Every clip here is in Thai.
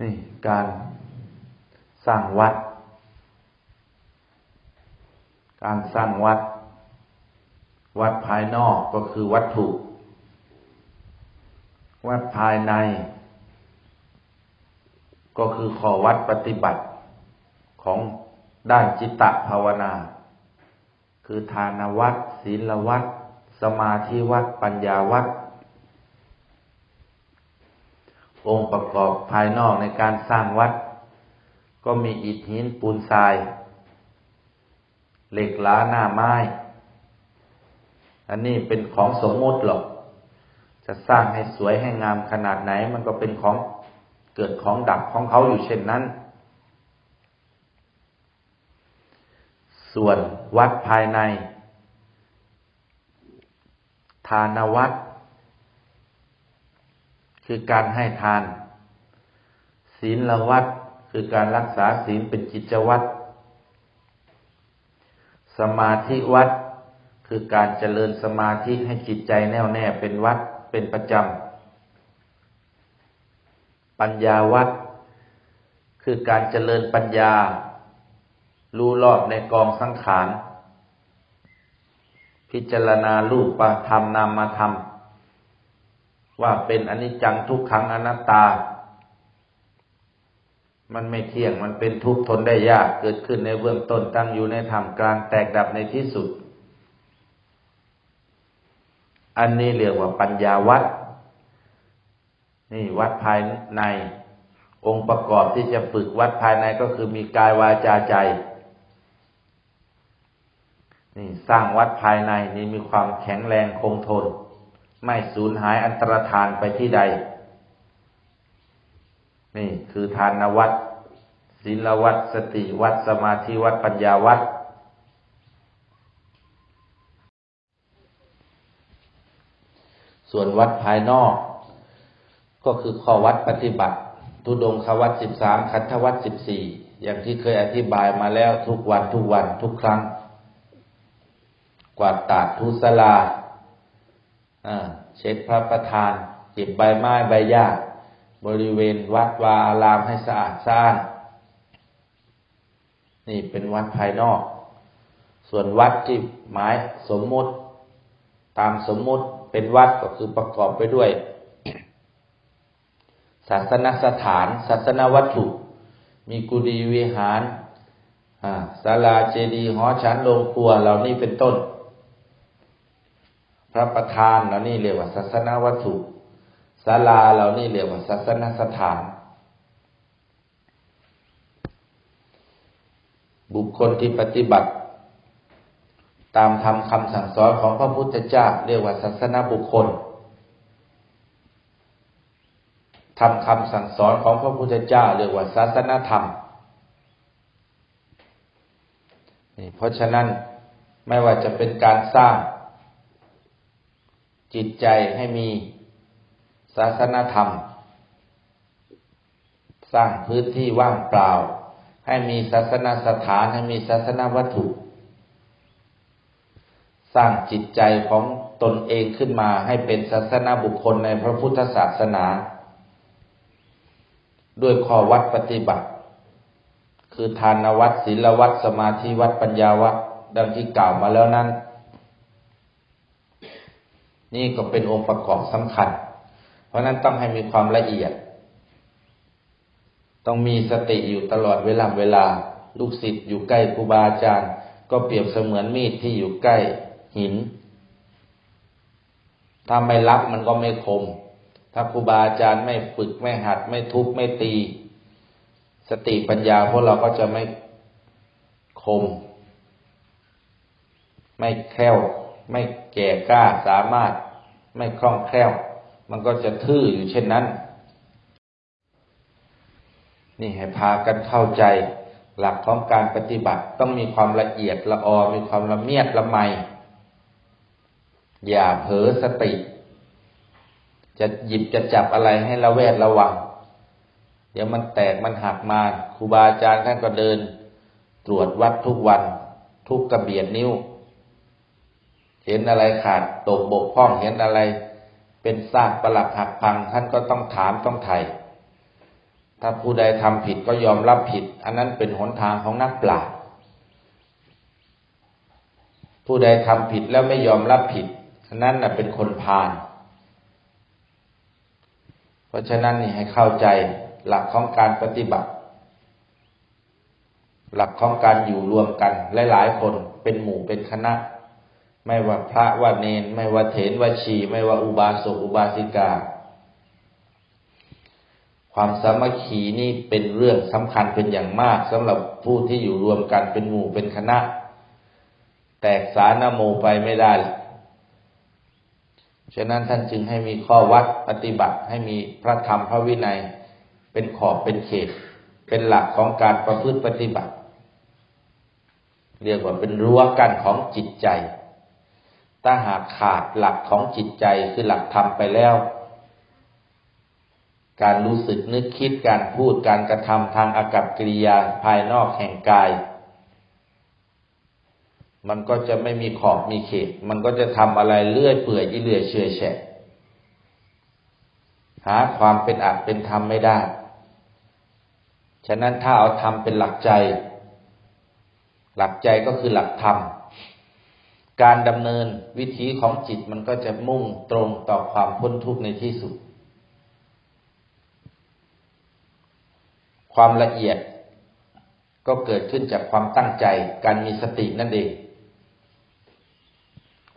นี่การสร้างวัด การสร้างวัด วัดภายนอกก็คือวัตถุ วัดภายใน ก็คือขอวัดปฏิบัติของด้านจิตตภาวนา คือทานวัดศีลวัด สมาธิวัด ปัญญาวัด องค์ประกอบภายนอกในการสร้างวัด ก็มีอิฐหินปูนทราย เหล็กล้าหน้าไม้ อันนี้เป็นของสมมติหรอก จะสร้างให้สวยให้งามขนาดไหน มันก็เป็นของเกิดของดับของเขาอยู่เช่นนั้น ส่วนวัดภายใน ทานวัด คือการให้ทาน ศีลละวัดคือการรักษาศีลเป็นกิจวัตรสมาธิวัดคือการเจริญสมาธิให้จิตใจแน่วแน่เป็นวัดเป็นประจำ ปัญญาวัดคือการเจริญปัญญา รู้รอบในกองสังขาร พิจารณารูปประธรรมนามธรรม ว่าเป็นอนิจจังทุกขังอนัตตา มันไม่เที่ยงมันเป็นทุกข์ทนได้ยากเกิดขึ้นในเบื้องต้นตั้งอยู่ในธรรมกลางแตกดับในที่สุด อันนี้เรียกว่าปัญญาวัดนี่วัดภายในองค์ประกอบที่จะฝึกวัดภายในก็คือมีกายวาจาใจ นี่สร้างวัดภายในนี่มีความแข็งแรงคงทน ไม่สูญหายอันตรธานไปที่ใด นี่คือทานวัดศีลวัดสติวัดสมาธิวัดปัญญาวัดส่วนวัดภายนอก ก็คือข้อวัดปฏิบัติ ทุดงควัดสิบสามคันธวัดสิบสี่อย่างที่เคยอธิบายมาแล้วทุกวันทุกวันทุกครั้ง กวาดตาดทุสลา เช็ดพระประธาน เก็บใบไม้ใบหญ้าบริเวณวัดวาอารามให้สะอาดสะอ้านนี่เป็นวัดภายนอก ส่วนวัดที่หมายสมมุติ ตามสมมุติเป็นวัดก็คือประกอบไปด้วย ศาสนสถาน ศาสนวัตถุ มีกุฏิวิหารศาลาเจดีย์หอฉันโรงครัวเหล่านี้เป็นต้น พระประธานเหล่านี้เรียกว่าศาสนวัตถุศาลาเหล่านี้เรียกว่าศาสนสถาน บุคคลที่ปฏิบัติ ตามธรรมคำสั่งสอนของพระพุทธเจ้าเรียกว่าศาสนาบุคคลทำคำสั่งสอนของพระพุทธเจ้าเรียกว่าศาสนาธรรมนี่เพราะฉะนั้นไม่ว่าจะเป็นการสร้าง จิตใจให้มีศาสนธรรม สร้างพื้นที่ว่างเปล่า ให้มีศาสนาสถานให้มีศาสนาวัตถุ สร้างจิตใจของตนเองขึ้นมาให้เป็นศาสนาบุคคลในพระพุทธศาสนา ด้วยข้อวัดปฏิบัติ คือทานวัดศีลวัดสมาธิวัดปัญญาวัดดังที่กล่าวมาแล้วนั้น นี่ก็เป็นองค์ประกอบสำคัญ เพราะนั้นต้องให้มีความละเอียด ต้องมีสติอยู่ตลอดเวลาเวลา ลูกศิษย์อยู่ใกล้ครูบาอาจารย์ ก็เปรียบเสมือนมีดที่อยู่ใกล้หิน ถ้าไม่รับมันก็ไม่คม ถ้าครูบาอาจารย์ไม่ฝึกไม่หัด ไม่ทุบไม่ตี สติปัญญาพวกเราก็จะไม่คม ไม่แคล่ว ไม่แก่กล้าสามารถไม่คล่องแคล่ว มันก็จะทื่ออยู่เช่นนั้น นี่ให้พากันเข้าใจหลักของการปฏิบัติต้องมีความละเอียดละออมีความละเมียดละไม อย่าเผลอสติ จะหยิบจะจับอะไรให้ระแวดระวัง เดี๋ยวมันแตกมันหักมาครูบาอาจารย์ท่านก็เดิน ตรวจวัดทุกวัน ทุกกระเบียดนิ้ว เห็นอะไรขาดตกบกพร่องเห็นอะไร เป็นซากประหลักหักพัง ท่านก็ต้องถามต้องไถ่ถ้าผู้ใดทำผิดก็ยอมรับผิด อันนั้นเป็นหนทางของนักปราชญ์ผู้ใดทำผิดแล้วไม่ยอมรับผิดอันนั้นน่ะเป็นคนพาลเพราะฉะนั้นนี่ให้เข้าใจหลักของการปฏิบัติ หลักของการอยู่รวมกันหลายๆคนเป็นหมู่เป็นคณะ ไม่ว่าพระว่าเนน ไม่ว่าเถรว่าชี ไม่ว่าอุบาสกอุบาสิกา ความสามัคคีนี่เป็นเรื่องสำคัญเป็นอย่างมากสำหรับผู้ที่อยู่รวมกันเป็นหมู่เป็นคณะ แตกสานโมไปไม่ได้ ฉะนั้นท่านจึงให้มีข้อวัดปฏิบัติให้มีพระธรรมพระวินัย เป็นขอบเป็นเขต เป็นหลักของการประพฤติปฏิบัติ เรียกว่าเป็นรั้วกั้นของจิตใจ ถ้าหากขาดหลักของจิตใจคือหลักธรรมไปแล้ว การรู้สึกนึกคิดการพูดการกระทำทางอากับกิริยาภายนอกแห่งกาย มันก็จะไม่มีขอบมีเขต มันก็จะทำอะไรเลื่อยเปื่อยอีเลื่อยเฉอยแฉะหาความเป็นอัตเป็นธรรมไม่ได้ ฉะนั้นถ้าเอาธรรมเป็นหลักใจ หลักใจก็คือหลักธรรม การดำเนินวิธีของจิตมันก็จะมุ่งตรงต่อความพ้นทุกข์ในที่สุด ความละเอียดก็เกิดขึ้นจากความตั้งใจ การมีสตินั่นเอง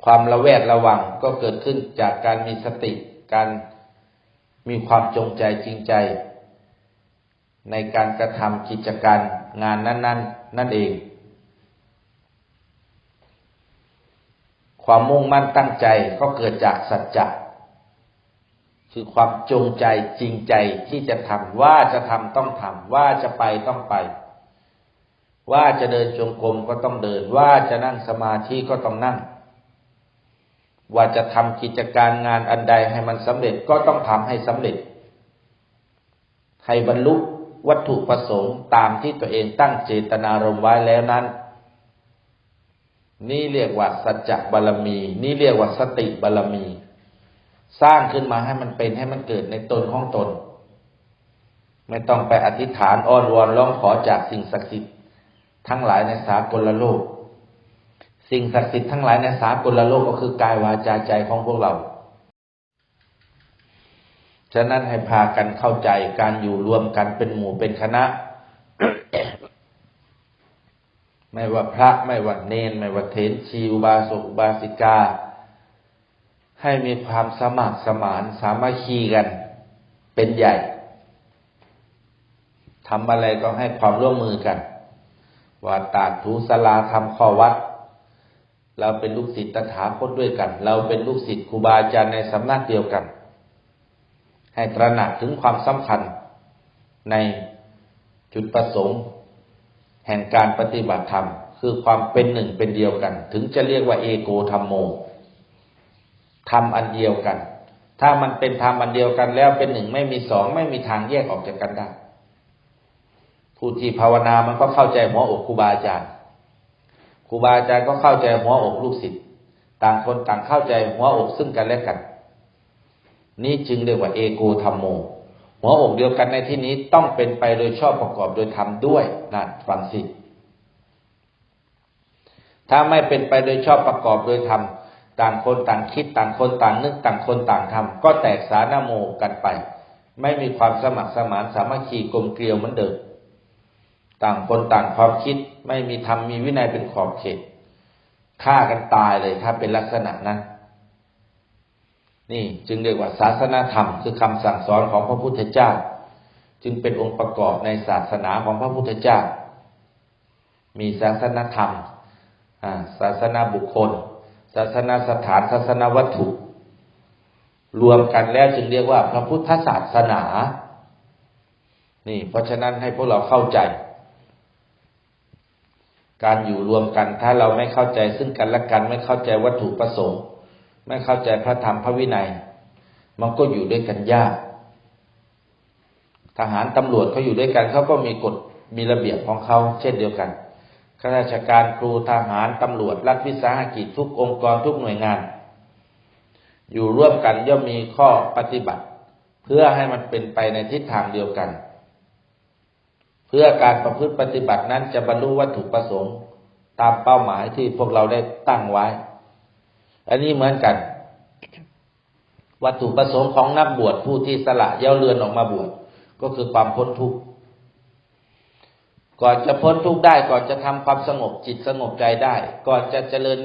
ความระแวดระวังก็เกิดขึ้นจากการมีสติ การมีความจงใจจริงใจ ในการกระทำกิจการงานนั้น ๆนนนั่นเอง ความมุ่งมั่นตั้งใจก็เกิดจากสัจจะคือความจงใจจริงใจที่จะทำว่าจะทำต้องทำว่าจะไปต้องไป ว่าจะเดินจงกรมก็ต้องเดิน ว่าจะนั่งสมาธิก็ต้องนั่ง ว่าจะทำกิจการงานอันใดให้มันสำเร็จก็ต้องทำให้สำเร็จ ให้บรรลุวัตถุประสงค์ตามที่ตัวเองตั้งเจตนารมณ์ไว้แล้วนั้น นี่เรียกว่าสัจจะบารรมี นี่เรียกว่าสติบารรมี สร้างขึ้นมาให้มันเป็นให้มันเกิดในตนของตน ไม่ต้องไปอธิษฐานอ้อนวอนร้องขอจากสิ่งศักดิ์สิทธิ์ทั้งหลายในสากลโลก สิ่งศักดิ์สิทธิ์ทั้งหลายในสากลโลกก็คือกายวาจาใจของพวกเรา ฉะนั้นให้พากันเข้าใจการอยู่รวมกันเป็นหมู่เป็นคณะ ไม่ว่าพระไม่ว่าเนน ไม่ว่าเถรชีอุบาสกอุบาสิกา ให้มีความสมัครสมานสามัคคีกันเป็นใหญ่ทำอะไรก็ให้ความร่วมมือกันว่าตาถูสลาทำข้อวัด เราเป็นลูกศิษย์ตถาคตด้วยกัน เราเป็นลูกศิษย์ครูบาอาจารย์ในสำนักเดียวกัน ให้ตระหนักถึงความสำคัญในจุดประสงค์ แห่งการปฏิบัติธรรม คือความเป็นหนึ่งเป็นเดียวกัน ถึงจะเรียกว่าเอโกธรรมโมธรรมอันเดียวกัน ถ้ามันเป็นธรรมอันเดียวกันแล้วเป็นหนึ่งไม่มีสองไม่มีทางแยกออกจากกันได้ผู้ที่ภาวนามันก็เข้าใจหัวอกครูบาอาจารย์ครูบาอาจารย์ก็เข้าใจหัวอกลูกศิษย์ต่างคนต่างเข้าใจหัวอกซึ่งกันและกัน นี่จึงเรียกว่าเอโกธรรมโม หัวอกเดียวกันในที่นี้ต้องเป็นไปโดยชอบประกอบโดยธรรมด้วยนั่นฟังสิ ถ้าไม่เป็นไปโดยชอบประกอบโดยธรรมต่างคนต่างคิดต่างคนต่างนึกต่างคนต่างทำก็แตกสารโมกันไป ไม่มีความสมัครสมานสามัคคีกลมเกลียวเหมือนเดิมต่างคนต่างความคิดไม่มีธรรมมีวินัยเป็นขอบเขตฆ่ากันตายเลยถ้าเป็นลักษณะนั้น นี่จึงเรียกว่าศาสนาธรรม คือคำสั่งสอนของพระพุทธเจ้า จึงเป็นองค์ประกอบในศาสนาของพระพุทธเจ้า มีศาสนาธรรมศาสนาบุคคล ศาสนาสถานศาสนาวัตถุ รวมกันแล้วจึงเรียกว่าพระพุทธศาสนา นี่ เพราะฉะนั้นให้พวกเราเข้าใจ การอยู่รวมกันถ้าเราไม่เข้าใจซึ่งกันและกันไม่เข้าใจวัตถุประสงค์ ไม่เข้าใจพระธรรมพระวินัย มันก็อยู่ด้วยกันยาก ทหารตำรวจเขาอยู่ด้วยกันเขาก็มีกฎมีระเบียบของเขาเช่นเดียวกันข้าราชการครูทหารตำรวจรัฐวิสาหกิจทุกองค์กรทุกหน่วยงาน อยู่ร่วมกันย่อมมีข้อปฏิบัติ เพื่อให้มันเป็นไปในทิศทางเดียวกัน เพื่อการประพฤติปฏิบัตินั้นจะบรรลุวัตถุประสงค์ ตามเป้าหมายที่พวกเราได้ตั้งไว้ อันนี้เหมือนกัน วัตถุประสงค์ของนักบวชผู้ที่สละเย้าเรือนออกมาบวชก็คือความพ้นทุกข์ก่อนจะพ้นทุกข์ได้ก่อนจะทำความสงบจิตสงบใจได้ ก่อนจะเจริญ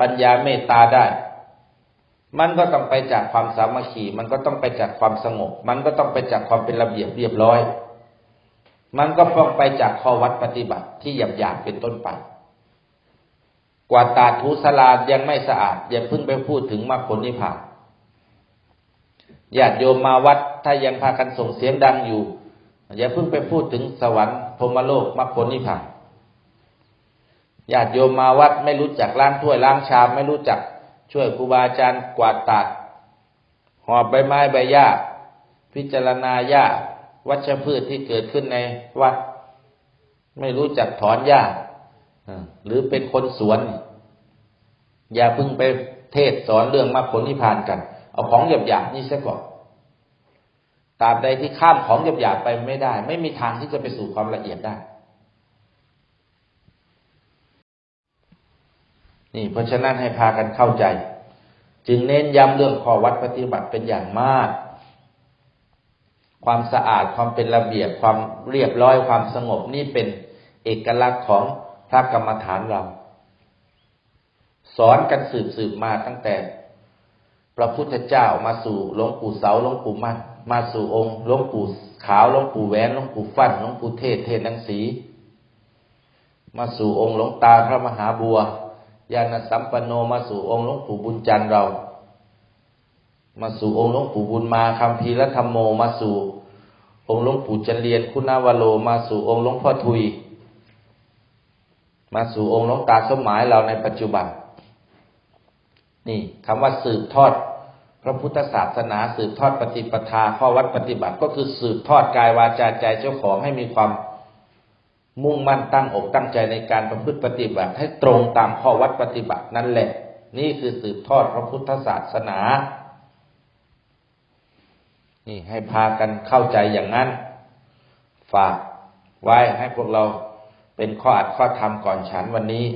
ปัญญาเมตตาได้ มันก็ต้องไปจากความสามัคคีมันก็ต้องไปจากความสงบ มันก็ต้องไปจากความเป็นระเบียบเรียบร้อย มันก็ต้องไปจากข้อวัดปฏิบัติที่หยาบๆเป็นต้นไป กว่าตาทุสลายังไม่สะอาด อย่าเพิ่งไปพูดถึงมรรคผลนิพพานญาติโยมมาวัดถ้ายังพากันส่งเสียงดังอยู่ อย่าเพิ่งไปพูดถึงสวรรค์พรมโลกมรรคผลนิพพานญาติโยมมาวัดไม่รู้จักล้างถ้วยล้างชามไม่รู้จักช่วยครูบาอาจารย์กวาดตาดหอบใบไม้ใบหญ้า พิจารณาหญ้า วัชพืชที่เกิดขึ้นในวัด ไม่รู้จักถอนหญ้า หรือเป็นคนสวน อย่าพิ่งไปเทศสอนเรื่องมรรคผลนิพพานกัน เอาของหยาบๆนี่ซะก่อนตราบใดที่ข้ามของหยาบๆไปไม่ได้ ไม่มีทางที่จะไปสู่ความละเอียดได้ นี่เพราะฉะนั้นให้พากันเข้าใจ จึงเน้นย้ำเรื่องข้อวัดปฏิบัติเป็นอย่างมาก ความสะอาดความเป็นระเบียบความเรียบร้อยความสงบนี่เป็นเอกลักษณ์ของ พระกรรมฐานเรา สอนกันสืบสืบมาตั้งแต่ พระพุทธเจ้ามาสู่หลวงปู่เสาหลวงปู่มั่นมาสู่องค์หลวงปู่ขาวหลวงปู่แหวนหลวงปู่ฟั่นหลวงปู่เทศเทศนังสีมาสู่องค์หลวงตาพระมหาบัวญาณสัมปันโนมาสู่องค์หลวงปู่บุญจันทร์เรา มาสู่องค์หลวงปู่บุญมาคำพีรธรรมโมมาสู่องค์หลวงปู่จันเรียนคุณาวโลมาสู่องค์หลวงพ่อทุย มาสู่องค์หลวงตาสมหมายเราในปัจจุบัน นี่คำว่าสืบทอด พระพุทธศาสนาสืบทอดปฏิปทาข้อวัดปฏิบัติก็คือสืบทอดกายวาจาใจเจ้าของให้มีความมุ่งมั่นตั้งอกตั้งใจในการประพฤติปฏิบัติให้ตรงตามข้อวัดปฏิบัตินั่นแหละ นี่คือสืบทอดพระพุทธศาสนานี่ให้พากันเข้าใจอย่างนั้น ฝากไว้ให้พวกเรา เป็นข้ออัดข้อธรรมก่อนฉันวันนี้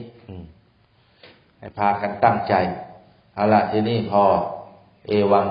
ให้พากันตั้งใจ เอาละทีนี้พอ เอวัง